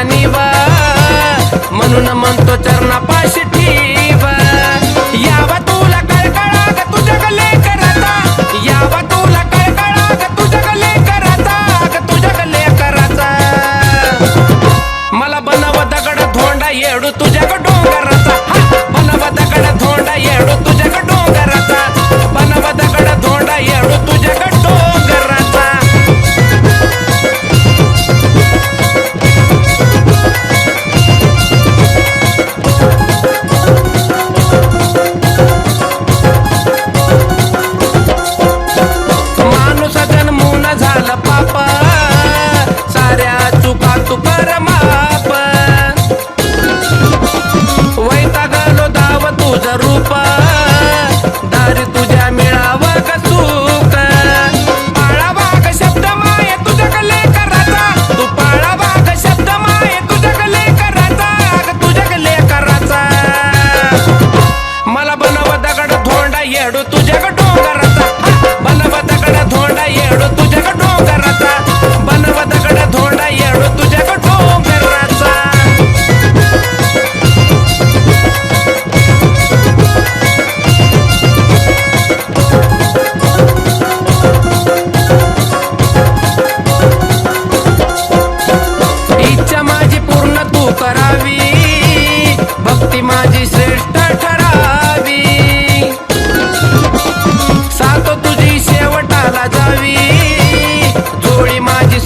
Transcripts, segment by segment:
Aníbal.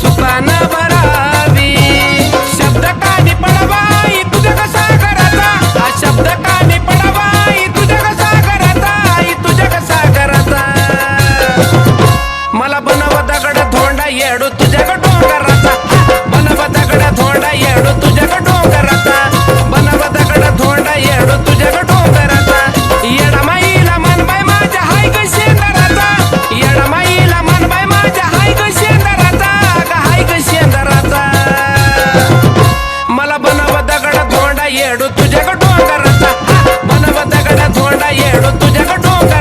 सुपान भरावी. शब्द कानी पडवाई तुझ्या कसा करता हा शब्द कानी पडवाई तुझ्या कसा करता आई तुझ्या कसा करता मला बनव दगड धोंडा येडू జగడొద్దు జగడో